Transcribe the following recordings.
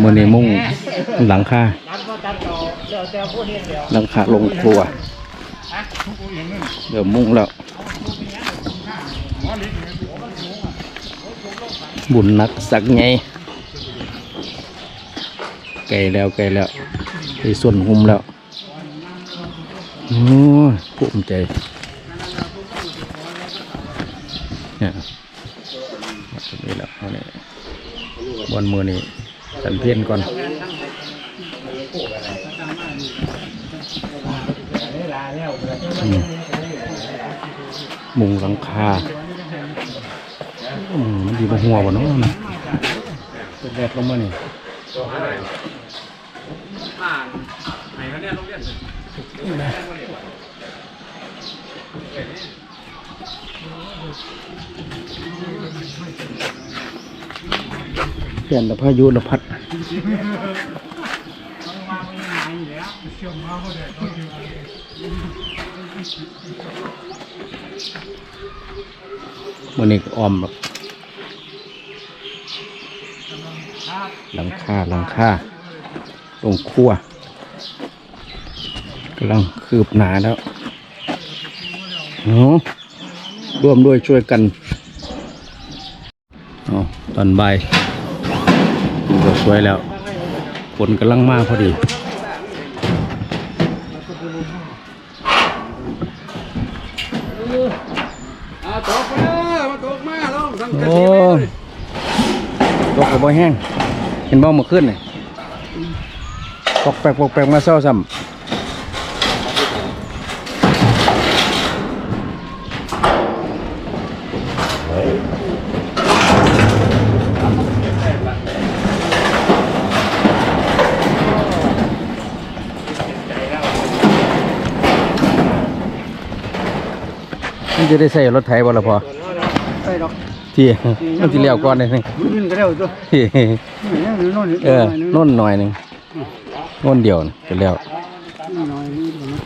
เมือนี้มุ่งหลังคาหลังคาลงครัว เดี๋ยวมุ่งแล้ว บุญนักสักไงไกลแล้วไกลแล้วไปส่วนหุมแล้วโอ้ยภูมิใจเนี่ยนี้แล้วเอเนี่ยบนมือนี่ สันเพียนก่อนอมุงหลังคาอืมมันดีมาหัวบ่เนาะนะเป็นแดดลงมานี่เปลี่ยนแต่พายุละพัดมันนี่ออมหรอหลังคาหลังคาลงครัวกำลังคืบหนาแล้วเอาร่วมด้วยช่วยกันเอตอนบ่าย สวยแล้วฝนกำลังมาพอดีอ่าตกมาตกมาลงสังเกตโอ้ตกกระบอแห้งเห็นบ้องมาขึ้นเลยปอกแปกปอกแปกมาเศร้าซ้ำ จะได้ใส่รถไถบ่ละพอไปดอกที่มันจะเลี้ยวก่อนเลยนึงมันก็เร็วตัวที่นี่นี่นอนเออน่นหน่อยหนึ่งน่นเดียวน่ะจะแล้วน้อยนี่ดูนะ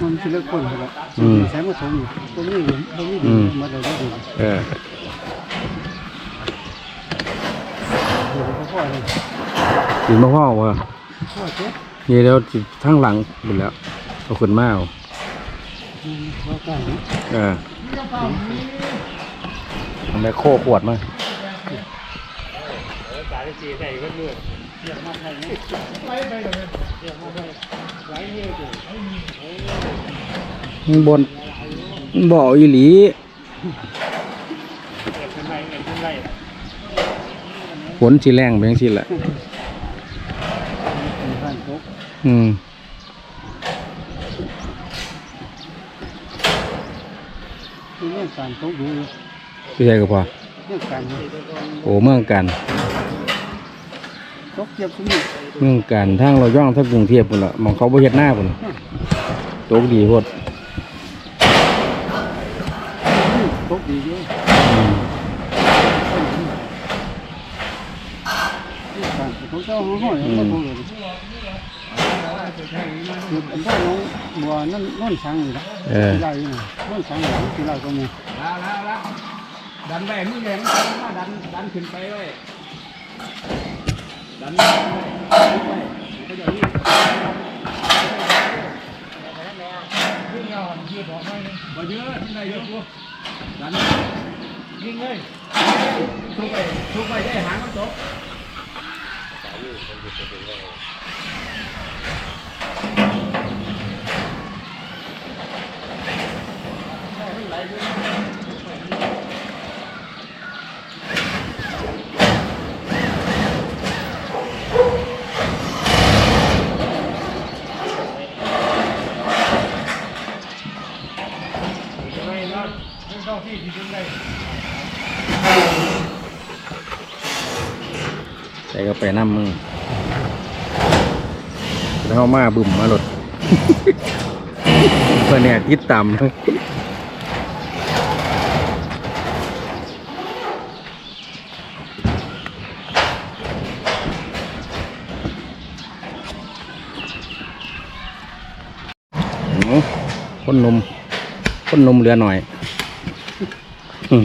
มันจะเลิกคนแล้วอืมใช้มาถมอยู่ตรงนี้ตรงนี้อืมมาได้ได้ดีเออเดี๋ยวเขาพ่อเลยกินมะพร้าวว่ะพ่อเจ๊นี่แล้วสิทั้งหลังหมดแล้วเอาขึ้นมาเอาพ่อกันนะ เออทำไมโคขวดมามันบนมันบ่ออีหลีฝนสีแรงเป็นยังสิแหละมีบ้านตกอืม มีเรื่องการตกดูพี่ชายก็พอเรื่องการโอ้เมืองกันตกเกียบสมุนเมืองกันทางเราย่องทั้งกรุงเทพพุ่นละมองเขาบ่เฮ็ดหน้าพุ่นตกดีโพดตกดีด้วยการเขาเจ้าห้องห้อยมาตกเลยคือเป็นท่าน้อง บัวนั่นนั่นช้างอยู่นะเออใหญ่นะนั่นช้างอยู่ที่เราก็มีแล้วแล้วแล้วดันไปมึงแรงมาดันดันขึ้นไปไว้ดันไปไปก็จะนี่วิ่งเอายืดออกหน่อยนึงบ่เยอะที่ไหนเยอะกูดันยิงเลยทุกไปทุกไปได้หางมันตก ใส่ก็ไปน้ำมึงแล้วมาบึ่มมาหลดเพื่อนเนี่ยติดต่ำอ คนนมคนนมเหลือหน่อย อื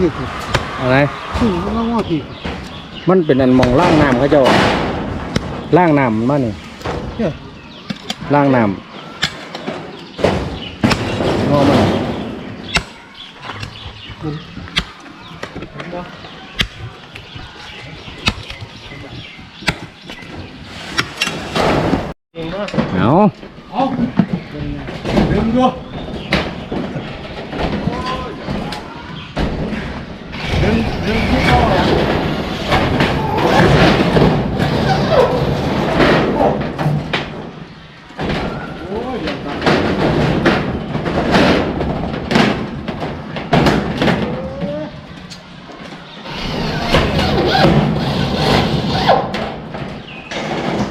พี่คืออะไรคือง้อพี่มันเป็นอันหมองล่างน้ำเขาเจ้าล่างน้ำมันมานี่เนี่ยล่างน้ำงอมันเอา เอาดึงดูดึงดึงที่เข้าอะ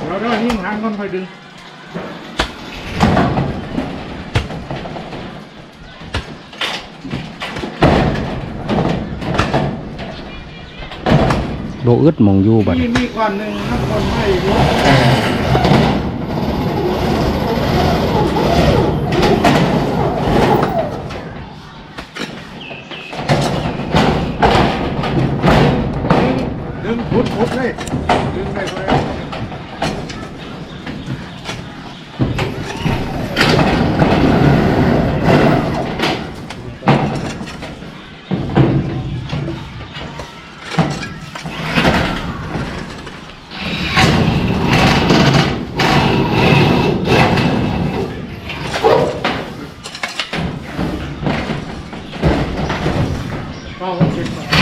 เราได้ยิ่งหางมันค่อยดึง โด อึดหมองอยู่บัดนี่มีก้อนหนึ่งน้ำก้อนไม่รู้ เข้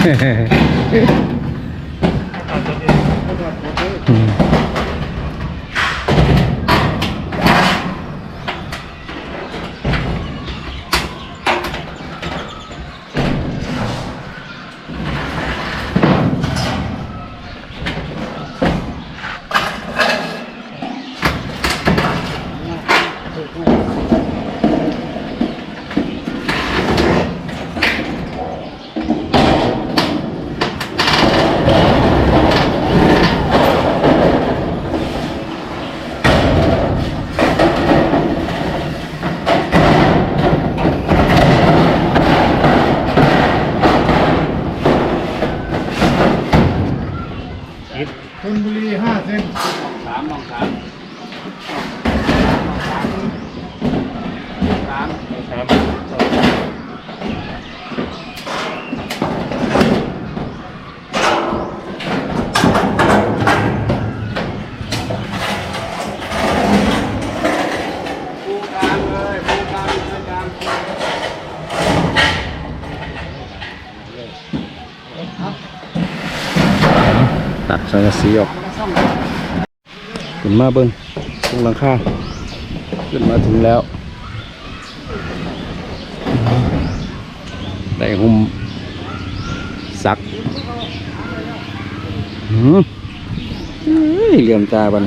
ทอดหมดเลย อืมชนบุรีห้าเซน สามลองสามสามสาม ปูกลางเลยปูกลางเลยกลาง ตัดสั งกะสีออกขึ้นมาเบิ้งตรงหลังคาขึ้นมาถึงแล้วได้หุ่มสักหืมเฮ้ยเหลี่ยมตาบัดน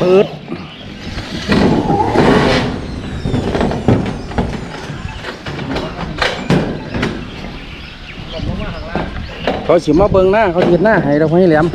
ปืดเขาสิมาเบิงหน้า เขาเห็นหน้าให้เราให้แหลม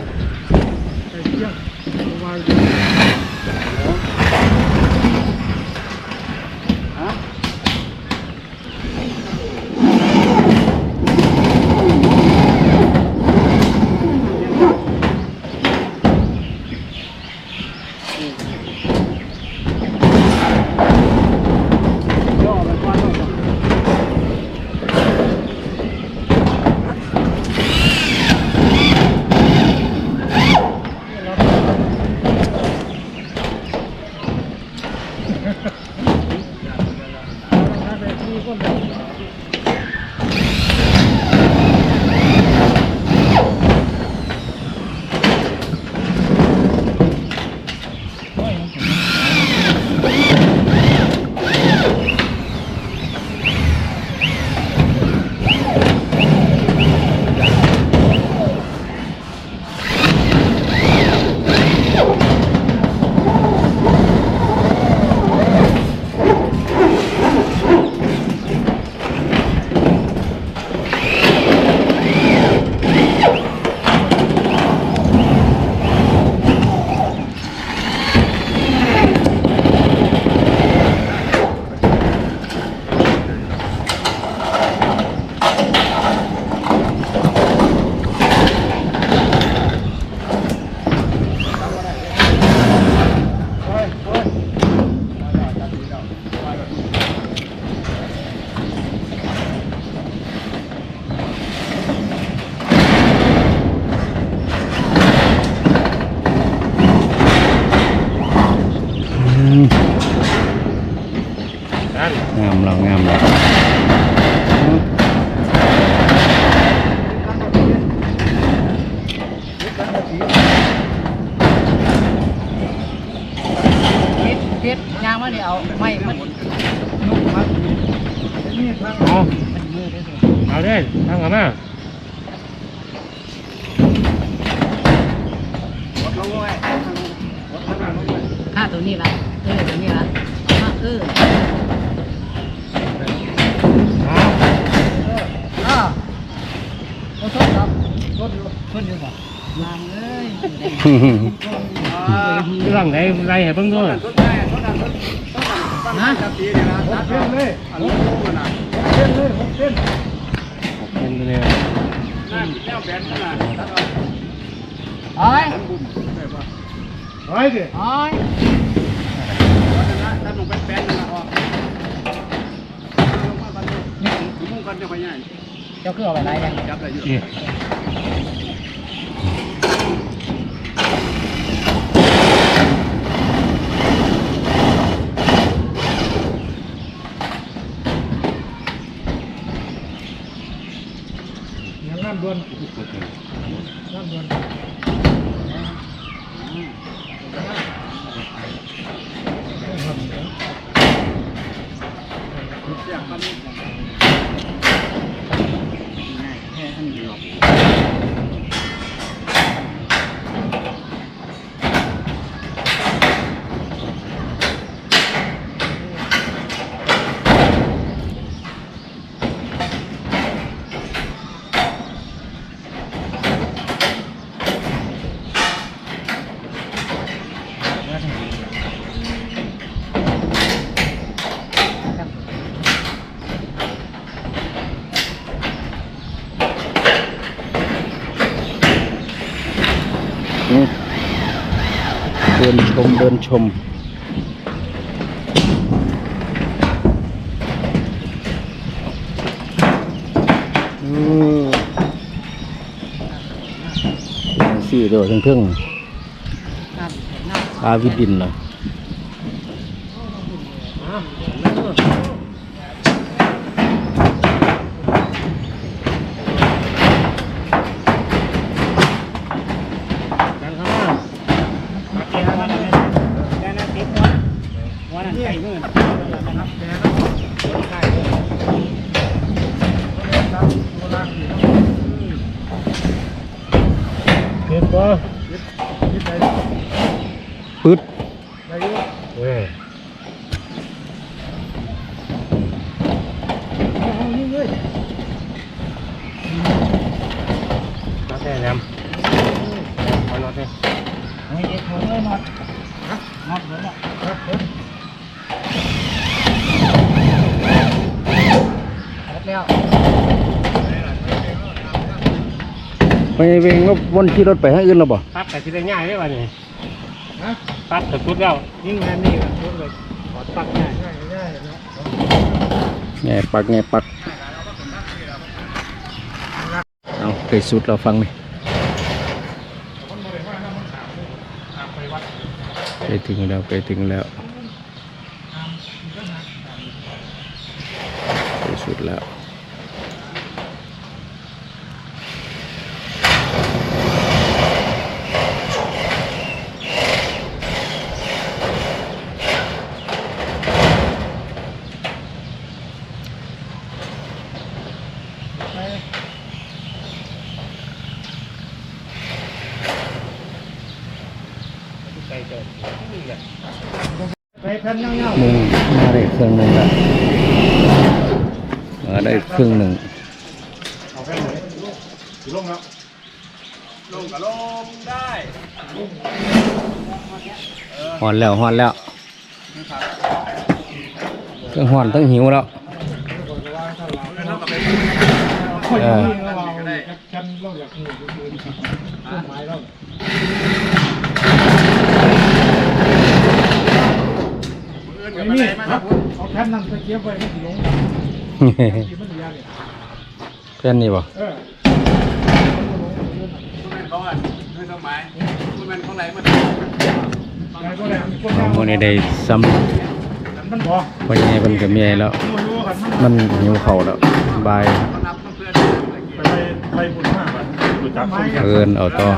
มาเนี่ยเอาไม่มันนุ่มครับเอามันมือได้สิเอาได้ทางกันมาค่าตัวนี้ละเออตัวนี้ละมาเออรถครับโทษอยู่โทษอยู่บ่ยางเอ้ยเรื่องไหนไรให้เบิ่งด้วย ต้นไม้ต้นนั้นต้นต้ นนั้นตั้งจับตีนี่นะตัดเลยอันนี้มันนะเป็นเลยนั่นแนวแบนมันน่ะตัดเอาโอ้ยบุ้มได้ปะไว้ดิโอ้ตัดลงเป็นแบนนั่นน่ะออกลงมาบันนี้มุ่งกันจะไปยังเจ้าเครื่อเอาไปไรยังจับได้อยู่ นี่เสียงมัน นี่เดินช มเดินชมอืมสี่เดียวทั้งเทิงนั่นนั่นอาวิดินเหรอ ปึ๊ดนอตได้แล้วอน็อตได้ไม่เด็ดเลยนอตนอตเลยแล้วไปเวงก็วนที่รถไปให้อื่นเราวบ่ครับแต่ที่ได้ง่ายได้ป่ะนี่ ตัดแต่สุดแล้วยิ่งงานนี่ก็ทุกเลยขอตักง่ายง่ายง่ายเนาะแง่ปักแง่ปักเอาเคยสุดเราฟังไหมไปถึงแล้วไปถึงแล้วไปสุดแล้ว ไปแผ่นเงา มึงมาได้เครื่องหนึ่งแล้วมาได้ครึ่งหนึ่งเอาแค่ไหนลงแล้วลงกับลงได้หอนแล้วหอนแล้วเครื่องหอนทั้งหิวแล้วๆค่อยๆวิ่งแล้วเราฉันเรา อยากหนีก็คือต้นไม้เราไอ้นี่ครับเอาแผ่นนั้นไปเก็บไว้ไม่ถึงลงที่มันยากเนี่ยเพื่อนนี่บ่เออคุณแม่เขาอะด้วยสมัยคุณแม่ของไหนมันยายก็เลยมีคนเอายาวมื้อนี้ได้ซ้มันพอำพ่อใหญ่เพิ่นก็มีแล้วรู้รู้กันมันมันหิวข้าวแล้วบายเขานับเพื่อนไปไปบุญมากอะรู้จักคนเอินเอาต่อ